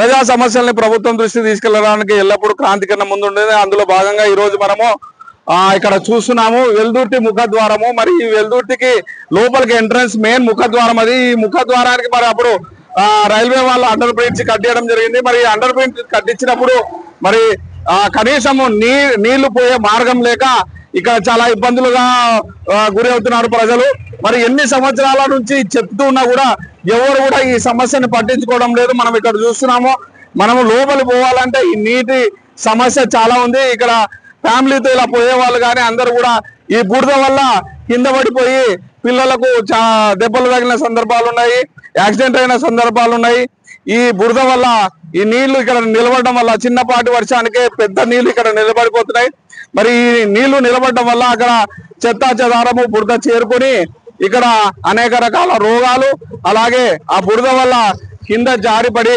ప్రజా సమస్యల్ని ప్రభుత్వం దృష్టికి తీసుకెళ్ళడానికి ఎల్లప్పుడూ క్రాంతికరణ ముందు ఉండేది. అందులో భాగంగా ఈ రోజు మనము ఇక్కడ చూస్తున్నాము వెల్దుర్తి ముఖద్వారము. మరి ఈ వెల్దుర్తికి లోపలికి ఎంట్రన్స్ మెయిన్ ముఖద్వారం అది. ఈ ముఖద్వారానికి మరి అప్పుడు రైల్వే వాళ్ళు అండర్ బ్రిడ్జ్ కట్టేయడం జరిగింది. మరి అండర్ బ్రిడ్జ్ కట్టించినప్పుడు మరి కనీసము నీ నీళ్ళు పోయే మార్గం లేక ఇక్కడ చాలా ఇబ్బందులుగా గురి అవుతున్నారు ప్రజలు. మరి ఎన్ని సంవత్సరాల నుంచి చెప్తూ ఉన్నా కూడా ఎవరు కూడా ఈ సమస్యను పట్టించుకోవడం లేదు. మనం ఇక్కడ చూస్తున్నాము మనము లోపలి పోవాలంటే ఈ నీటి సమస్య చాలా ఉంది. ఇక్కడ ఫ్యామిలీతో ఇలా పోయే వాళ్ళు కానీ అందరూ కూడా ఈ బురద వల్ల కింద పడిపోయి పిల్లలకు చా దెబ్బలు తగిలిన సందర్భాలు ఉన్నాయి యాక్సిడెంట్ అయిన సందర్భాలు ఉన్నాయి. ఈ బురద వల్ల ఈ నీళ్ళు ఇక్కడ నిలబడడం వల్ల చిన్నపాటి వర్షానికే పెద్ద నీళ్ళు ఇక్కడ నిలబడిపోతున్నాయి. మరి ఈ నీళ్ళు నిలబడడం వల్ల అక్కడ చెత్త చెదారము బురద చేరుకొని ఇక్కడ అనేక రకాల రోగాలు అలాగే ఆ బురద వల్ల కింద జారిపడి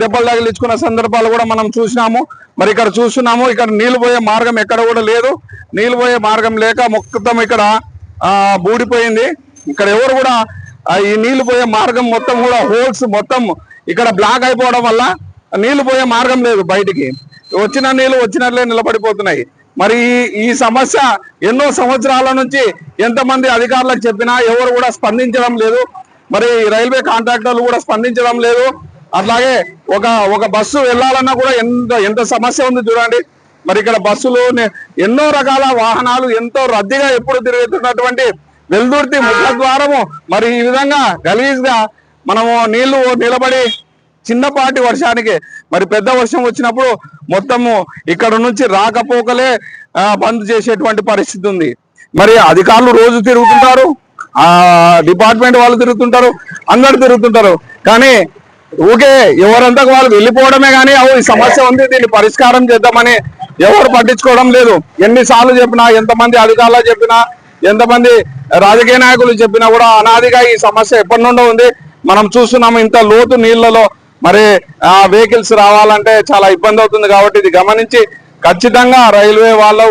దెబ్బలు తగిలించుకున్న సందర్భాలు కూడా మనం చూసినాము. మరి ఇక్కడ చూస్తున్నాము ఇక్కడ నీళ్ళు పోయే మార్గం ఎక్కడ కూడా లేదు. నీళ్ళు పోయే మార్గం లేక మొత్తం ఇక్కడ బూడిపోయింది. ఇక్కడ ఎవరు కూడా ఈ నీళ్ళు పోయే మార్గం మొత్తం కూడా హోల్స్ మొత్తం ఇక్కడ బ్లాక్ అయిపోవడం వల్ల నీళ్ళు పోయే మార్గం లేదు బయటికి. వచ్చిన నీళ్ళు వచ్చినట్లే నిలబడిపోతున్నాయి. మరి ఈ- సమస్య ఎన్నో సంవత్సరాల నుంచి ఎంతమంది అధికారులకు చెప్పినా ఎవరు కూడా స్పందించడం లేదు. మరి రైల్వే కాంట్రాక్టర్లు కూడా స్పందించడం లేదు. అట్లాగే ఒక ఒక బస్సు వెళ్ళాలన్నా కూడా ఎంత ఎంత సమస్య ఉంది చూడండి. మరి ఇక్కడ బస్సులు ఎన్నో రకాల వాహనాలు ఎంతో రద్దీగా ఎప్పుడు తిరుగుతున్నటువంటి వెల్దుర్తి ముఖద్వారము మరి ఈ విధంగా గలీజ్గా మనము నీళ్ళు నిలబడి చిన్నపాటి వర్షానికి. మరి పెద్ద వర్షం వచ్చినప్పుడు మొత్తము ఇక్కడ నుంచి రాకపోకలే బంద్ చేసేటువంటి పరిస్థితి ఉంది. మరి అధికారులు రోజు తిరుగుతుంటారు ఆ డిపార్ట్మెంట్ వాళ్ళు తిరుగుతుంటారు అందరు తిరుగుతుంటారు. కానీ ఊకే ఎవరంతా వాళ్ళు వెళ్ళిపోవడమే కానీ అవు ఈ సమస్య ఉంది దీన్ని పరిష్కారం చేద్దామని ఎవరు పట్టించుకోవడం లేదు. ఎన్నిసార్లు చెప్పినా ఎంతమంది అధికారులు చెప్పినా ఎంతమంది రాజకీయ నాయకులు చెప్పినా కూడా అనాదిగా ఈ సమస్య ఎప్పటి నుండో ఉంది. మనం చూస్తున్నాము ఇంత లోతు నీళ్ళలో మరి ఆ వెహికల్స్ రావాలంటే చాలా ఇబ్బంది అవుతుంది కాబట్టి ఇది గమనించి ఖచ్చితంగా రైల్వే వాళ్ళు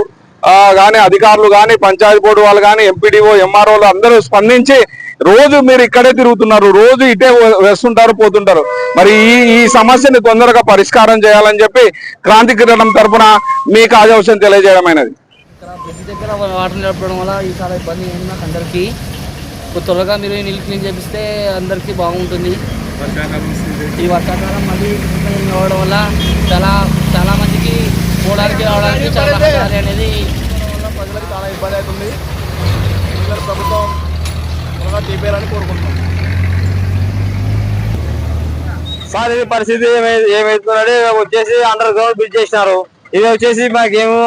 కానీ అధికారులు కానీ పంచాయతీ బోర్డు వాళ్ళు కానీ ఎంపీడీఓ ఎంఆర్ఓలు అందరూ స్పందించి రోజు మీరు ఇక్కడే తిరుగుతున్నారు రోజు ఇటే వేస్తుంటారు పోతుంటారు. మరి ఈ ఈ సమస్యని తొందరగా పరిష్కారం చేయాలని చెప్పి క్రాంతి కిరణం తరపున మీకు కాజవశం తెలియజేయడమైనది ఇక్కడ దగ్గర వాటర్ నిలపడం వల్ల ఈ చాలా ఇబ్బంది అందరికీ. త్వరగా మీరు నీళ్ళు క్లీన్ చేపిస్తే అందరికీ బాగుంటుంది. ఈ వర్షాకాలం మళ్ళీ కావడం వల్ల చాలా చాలా మందికి పోవడానికి రావడానికి చాలా రహదారి అనేది ప్రజలకు చాలా ఇబ్బంది అవుతుంది. ప్రభుత్వం త్వరగా తీపేయాలని కోరుకుంటున్నాం. సార్ ఇది పరిస్థితి ఏమై- ఏమైతుందంటే వచ్చేసి అండర్ గ్రౌండ్ బ్రిడ్జ్ చేసినారు. ఇది వచ్చేసి మాకేమో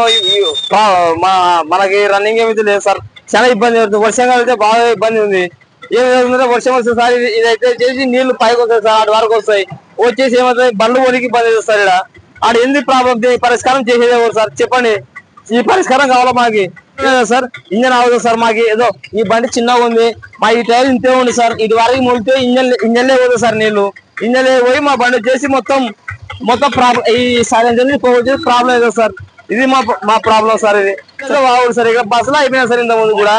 మనకి రన్నింగ్ ఏమైతే లేదు సార్. చాలా ఇబ్బంది అవుతుంది. వర్షం అయితే బాగా ఇబ్బంది ఉంది. ఏదో వర్షం వస్తుంది సార్ ఇది ఇదైతే చేసి నీళ్ళు పైకి వస్తాయి సార్ అటు వరకు వస్తాయి. వచ్చేసి ఏమవుతుంది? బండ్లు వనికి ఇబ్బంది సార్ ఇక్కడ ఆడ ఎందు ప్రాబ్లం? పరిష్కారం చేసేది ఎవరు సార్? చెప్పండి. ఈ పరిష్కారం కావాలా మాకి? సార్ ఇంజన్ అవ్వదు సార్ మాకి? ఏదో ఈ బండి చిన్నగా ఉంది. మా ఈ టైర్ ఇంతే ఉంది సార్. ఇటు వరకు మొలితే ఇంజన్ ఇంజన్లే పోదు సార్ నీళ్ళు. ఇంజన్ పోయి మా బండి వచ్చేసి మొత్తం మొత్తం ప్రాబ్లం ఈ సైలెన్సర్ పోవచ్చు ప్రాబ్లం ఏదో సార్. ఇది మా మా ప్రాబ్లం సార్ ఇది. సో బాగుంది సార్ ఇక బస్సులో అయిపోయినా సార్ ఇంత ముందు కూడా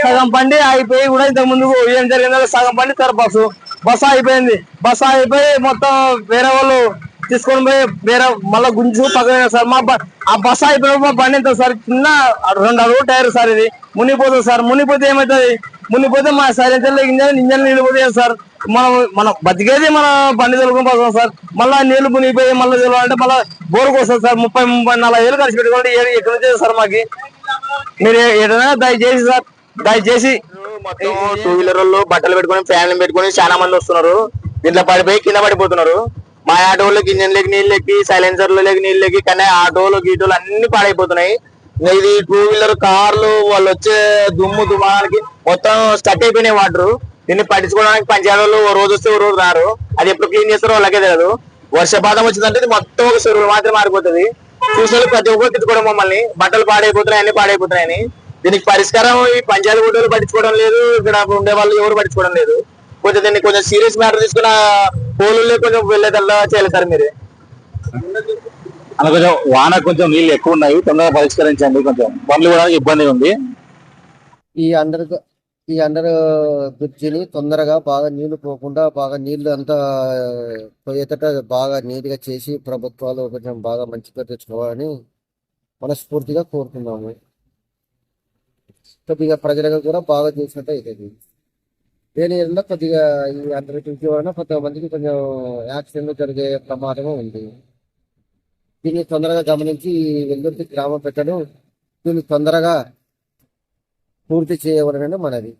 సగం బండి అయిపోయి కూడా ఇంత ముందు ఏం జరిగిందో సగం బండి సార్ బస్సు. బస్సు అయిపోయింది బస్సు అయిపోయి మొత్తం వేరే వాళ్ళు తీసుకొని పోయి వేరే మళ్ళీ గుంజు పక్కన సార్ మా ఆ బస్ అయిపోయి మా బండి ఎంత సార్? చిన్న రెండు అడుగు టైర్ సార్ ఇది. మునిగిపోతుంది సార్. మునిగిపోతే ఏమవుతుంది? మునిగిపోతే మా సైలెంటర్లో ఇంజన్ ఇంజన్ నీళ్ళు పోతాయి సార్? మనం మనం బతికేది మన బండి తొలుకొని సార్. మళ్ళీ నీళ్ళు మునిగిపోయి మళ్ళీ తెలవాలంటే మళ్ళీ బోరుకు వస్తుంది సార్. ముప్పై ముప్పై నలభై ఏళ్ళు ఖర్చు పెట్టుకోండి. ఏ- ఎక్కడ నుంచి సార్ మాకి? మీరు ఏదైనా దయచేసి సార్. దయచేసి. మొత్తం టూ వీలర్ వాళ్ళు బట్టలు పెట్టుకొని ఫ్యాన్లు పెట్టుకొని చాలా మంది వస్తున్నారు. దీంట్లో పడిపోయి కింద పడిపోతున్నారు. మా ఆటోలకి ఇంజన్ లెక్కి నీళ్ళు ఎక్కి సైలెన్సర్లు లెక్కి నీళ్ళు ఎక్కి కానీ ఆటోలు గీటోలు అన్ని పాడైపోతున్నాయి. ఇది టూ వీలర్ కార్లు వాళ్ళు వచ్చే దుమ్ము దుమానికి మొత్తం స్టక్ అయిపోయినాయి వాటర్ దీన్ని పట్టించుకోవడానికి పంచాయతీలు ఓ రోజు వస్తే ఓ రోజు రారు. అది ఎప్పుడు క్లీన్ చేస్తారో వాళ్ళకే తెలియదు వర్షపాతం వచ్చిందంటే ఇది మొత్తం ఒక చెరువులు మాత్రం మారిపోతుంది. చూసిన ప్రతి ఒక్కరు తిట్టుకోవడం మమ్మల్ని. బట్టలు పాడైపోతున్నాయి అన్ని పాడైపోతున్నాయని. దీనికి పరిష్కారం ఈ పంచాయతీ బోర్డు పట్టించుకోవడం లేదు. ఇక్కడ ఉండే వాళ్ళు ఎవరు పట్టించుకోవడం లేదు. కొంచెం దీన్ని కొంచెం సీరియస్ మ్యాటర్ తీసుకున్న పోలు కొంచెం వెళ్ళేదల్లా చేయాలి సార్ మీరు. అలా కొంచెం వాన కొంచెం నీళ్ళు ఎక్కువ ఉన్నాయి. తొందరగా పరిష్కరించండి కొంచెం. బండ్లు కూడా ఇబ్బంది ఉంది. ఈ అండర్ ఈ అండర్ బ్రిడ్జిని తొందరగా బాగా నీళ్ళు పోకుండా బాగా నీళ్ళు అంతా పోయేటట్టు బాగా నీట్గా చేసి ప్రభుత్వాలు కొంచెం బాగా మంచి పేరు తెచ్చుకోవాలని మనస్ఫూర్తిగా కోరుతున్నాము. కొద్దిగా ప్రజలకు కూడా బాగా చేసినట్టు అవుతుంది దేని కొద్దిగా ఈ అండర్ బ్రిడ్జి వలన కొంతమందికి కొంచెం యాక్సిడెంట్ జరిగే ప్రమాదం ఉంది. దీన్ని తొందరగా గమనించి వెల్లుర్తి గ్రామ పెట్టను దీన్ని తొందరగా పూర్తి చేయవలనని మనది